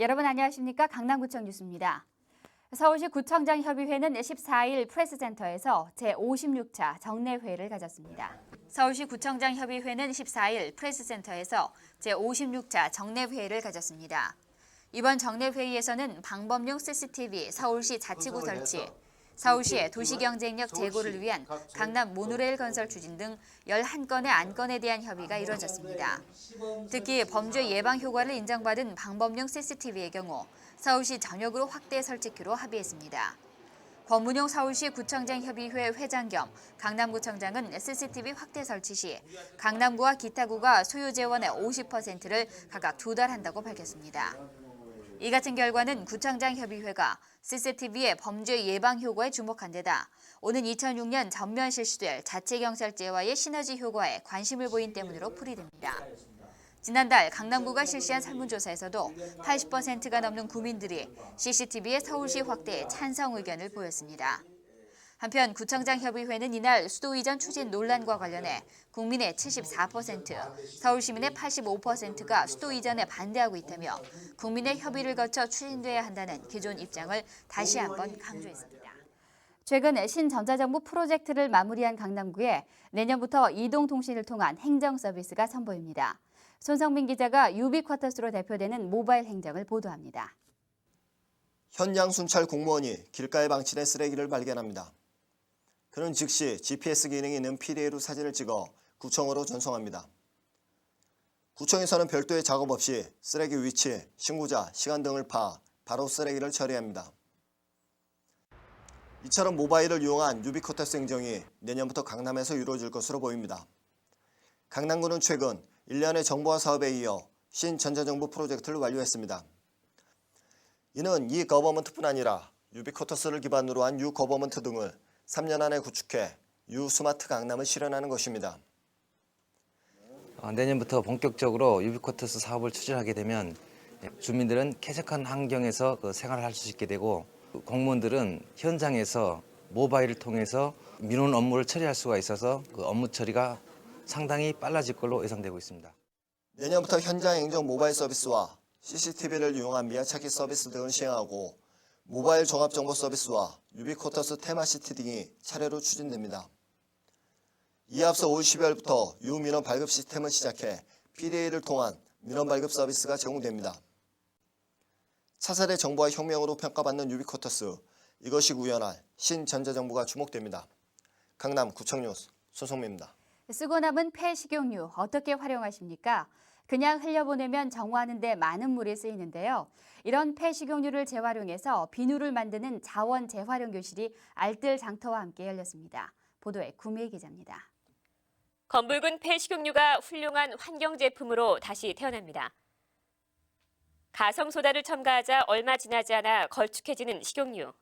여러분 안녕하십니까? 강남구청 뉴스입니다. 서울시 구청장 협의회는 14일 프레스센터에서 제56차 정례회를 가졌습니다. 서울시 구청장 협의회는 14일 프레스센터에서 제56차 정례회를 가졌습니다. 이번 정례회의에서는 방범용 CCTV 서울시 자치구 설치, 서울시의 도시 경쟁력 제고를 위한 강남 모노레일 건설 추진 등 11건의 안건에 대한 협의가 이루어졌습니다. 특히 범죄 예방 효과를 인정받은 방범용 CCTV의 경우 서울시 전역으로 확대 설치키로 합의했습니다. 권문용 서울시 구청장 협의회 회장 겸 강남구청장은 CCTV 확대 설치 시 강남구와 기타구가 소유 재원의 50%를 각각 두달 한다고 밝혔습니다. 이 같은 결과는 구청장 협의회가 CCTV의 범죄 예방 효과에 주목한 데다 오는 2006년 전면 실시될 자체경찰제와의 시너지 효과에 관심을 보인 때문으로 풀이됩니다. 지난달 강남구가 실시한 설문조사에서도 80%가 넘는 구민들이 CCTV의 서울시 확대에 찬성 의견을 보였습니다. 한편 구청장 협의회는 이날 수도 이전 추진 논란과 관련해 국민의 74%, 서울 시민의 85%가 수도 이전에 반대하고 있다며 국민의 협의를 거쳐 추진돼야 한다는 기존 입장을 다시 한번 강조했습니다. 최근 신전자정부 프로젝트를 마무리한 강남구에 내년부터 이동통신을 통한 행정 서비스가 선보입니다. 손성민 기자가 유비쿼터스로 대표되는 모바일 행정을 보도합니다. 현장 순찰 공무원이 길가에 방치된 쓰레기를 발견합니다. 그는 즉시 GPS 기능이 있는 PDA로 사진을 찍어 구청으로 전송합니다. 구청에서는 별도의 작업 없이 쓰레기 위치, 신고자, 시간 등을 파 바로 쓰레기를 처리합니다. 이처럼 모바일을 이용한 유비쿼터스 행정이 내년부터 강남에서 이루어질 것으로 보입니다. 강남구는 최근 1년의 정보화 사업에 이어 신전자정부 프로젝트를 완료했습니다. 이는 이 거버먼트뿐 아니라 유비쿼터스를 기반으로 한 유거버먼트 등을 3년 안에 구축해 유스마트 강남을 실현하는 것입니다. 어, 내년부터 본격적으로 유비쿼터스 사업을 추진하게 되면 주민들은 쾌적한 환경에서 그 생활을 할 수 있게 되고 공무원들은 현장에서 모바일을 통해서 민원 업무를 처리할 수가 있어서 그 업무 처리가 상당히 빨라질 걸로 예상되고 있습니다. 내년부터 현장 행정 모바일 서비스와 CCTV를 이용한 미아찾기 서비스 등을 시행하고 모바일 종합 정보 서비스와 유비쿼터스 테마시티 등이 차례로 추진됩니다. 이에 앞서 올 12월부터 유민원 발급 시스템을 시작해 PDA를 통한 민원 발급 서비스가 제공됩니다. 차세대 정보화 혁명으로 평가받는 유비쿼터스 이것이 구현할 신전자정부가 주목됩니다. 강남 구청 뉴스 손성민입니다. 쓰고 남은 폐식용유 어떻게 활용하십니까? 그냥 흘려보내면 정화하는 데 많은 물이 쓰이는데요. 이런 폐식용유를 재활용해서 비누를 만드는 자원 재활용 교실이 알뜰 장터와 함께 열렸습니다. 보도에 구미애 기자입니다. 검붉은 폐식용유가 훌륭한 환경 제품으로 다시 태어납니다. 가성 소다를 첨가하자 얼마 지나지 않아 걸쭉해지는 식용유.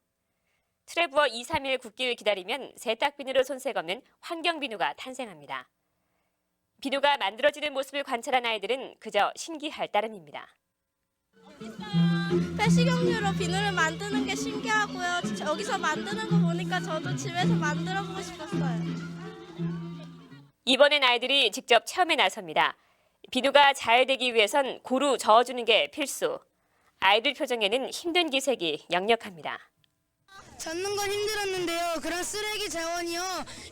틀에 부어 2, 3일 굳기를 기다리면 세탁 비누로 손색 없는 환경 비누가 탄생합니다. 비누가 만들어지는 모습을 관찰한 아이들은 그저 신기할 따름입니다. 폐식용유로 비누를 만드는 게 신기하고요. 여기서 만드는 거 보니까 저도 집에서 만들어 보고 싶었어요. 이번엔 아이들이 직접 체험에 나섭니다. 비누가 잘 되기 위해선 고루 저어주는 게 필수. 아이들 표정에는 힘든 기색이 역력합니다. 잡는 건 힘들었는데요. 그런 쓰레기 자원이요.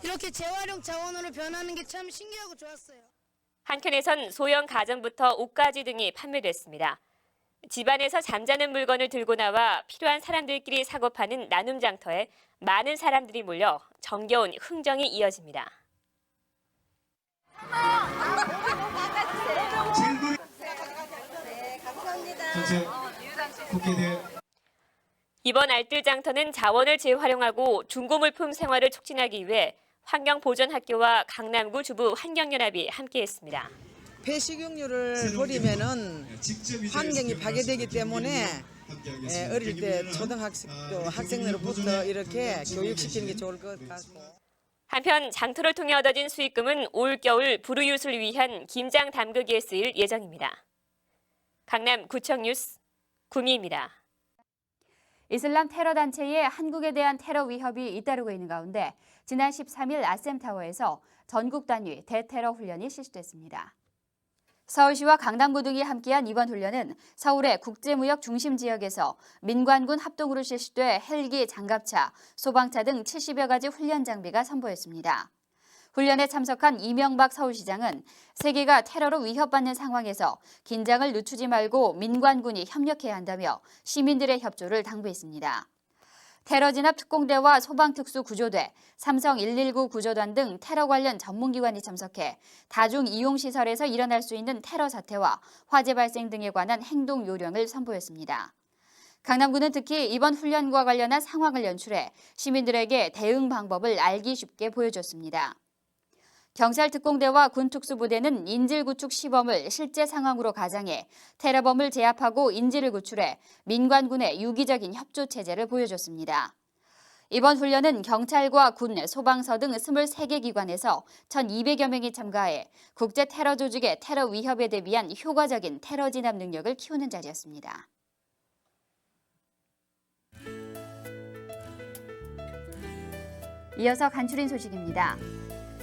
이렇게 재활용 자원으로 변하는 게 참 신기하고 좋았어요. 한켠에선 소형 가전부터 옷가지 등이 판매됐습니다. 집안에서 잠자는 물건을 들고 나와 필요한 사람들끼리 사고 파는 나눔 장터에 많은 사람들이 몰려 정겨운 흥정이 이어집니다. 전체 국회대 이번 알뜰 장터는 자원을 재활용하고 중고물품 생활을 촉진하기 위해 환경보전학교와 강남구 주부 환경연합이 함께했습니다. 폐식용유를 버리면은 환경이 파괴되기 때문에 예, 어릴 때 초등학생도 학생으로부터 이렇게 교육시키는 게 좋을 것 같고. 한편 장터를 통해 얻어진 수익금은 올겨울 불우이웃을 위한 김장 담그기에 쓰일 예정입니다. 강남 구청 뉴스 구미입니다. 이슬람 테러 단체의 한국에 대한 테러 위협이 잇따르고 있는 가운데 지난 13일 아셈타워에서 전국 단위 대테러 훈련이 실시됐습니다. 서울시와 강남구 등이 함께한 이번 훈련은 서울의 국제무역 중심 지역에서 민관군 합동으로 실시돼 헬기, 장갑차, 소방차 등 70여 가지 훈련 장비가 선보였습니다. 훈련에 참석한 이명박 서울시장은 세계가 테러로 위협받는 상황에서 긴장을 늦추지 말고 민관군이 협력해야 한다며 시민들의 협조를 당부했습니다. 테러 진압 특공대와 소방특수 구조대, 삼성 119 구조단 등 테러 관련 전문기관이 참석해 다중 이용 시설에서 일어날 수 있는 테러 사태와 화재 발생 등에 관한 행동 요령을 선보였습니다. 강남구는 특히 이번 훈련과 관련한 상황을 연출해 시민들에게 대응 방법을 알기 쉽게 보여줬습니다. 경찰 특공대와 군특수부대는 인질 구축 시범을 실제 상황으로 가장해 테러범을 제압하고 인질을 구출해 민관군의 유기적인 협조 체제를 보여줬습니다. 이번 훈련은 경찰과 군, 소방서 등 23개 기관에서 1,200여 명이 참가해 국제 테러 조직의 테러 위협에 대비한 효과적인 테러 진압 능력을 키우는 자리였습니다. 이어서 간추린 소식입니다.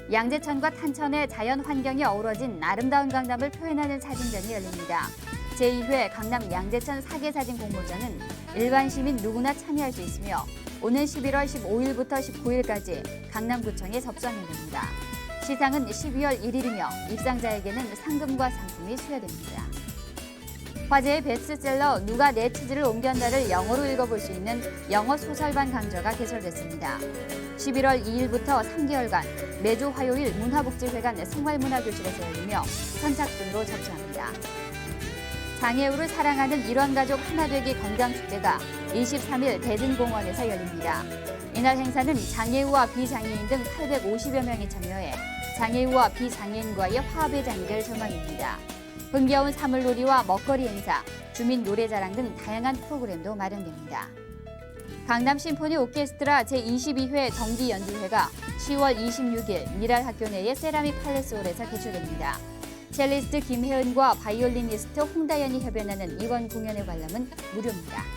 양재천과 탄천의 자연 환경이 어우러진 아름다운 강남을 표현하는 사진전이 열립니다. 제2회 강남 양재천 사계사진 공모전은 일반 시민 누구나 참여할 수 있으며 오는 11월 15일부터 19일까지 강남구청에 접수하면 됩니다. 시상은 12월 1일이며 입상자에게는 상금과 상품이 수여됩니다. 화제의 베스트셀러 누가 내 치즈를 옮겼나를 영어로 읽어볼 수 있는 영어 소설반 강좌가 개설됐습니다. 11월 2일부터 3개월간 매주 화요일 문화복지회관 생활문화교실에서 열리며 선착순으로 접수합니다. 장애우를 사랑하는 일원가족 하나되기 건강축제가 23일 대진공원에서 열립니다. 이날 행사는 장애우와 비장애인 등 850여 명이 참여해 장애우와 비장애인과의 화합의 장기를 전망입니다. 흥겨운 사물놀이와 먹거리 행사, 주민 노래자랑 등 다양한 프로그램도 마련됩니다. 강남 심포니 오케스트라 제22회 정기 연주회가 10월 26일 미랄 학교 내의 세라믹 팔레스홀에서 개최됩니다. 첼리스트 김혜은과 바이올리니스트 홍다연이 협연하는 이번 공연의 관람은 무료입니다.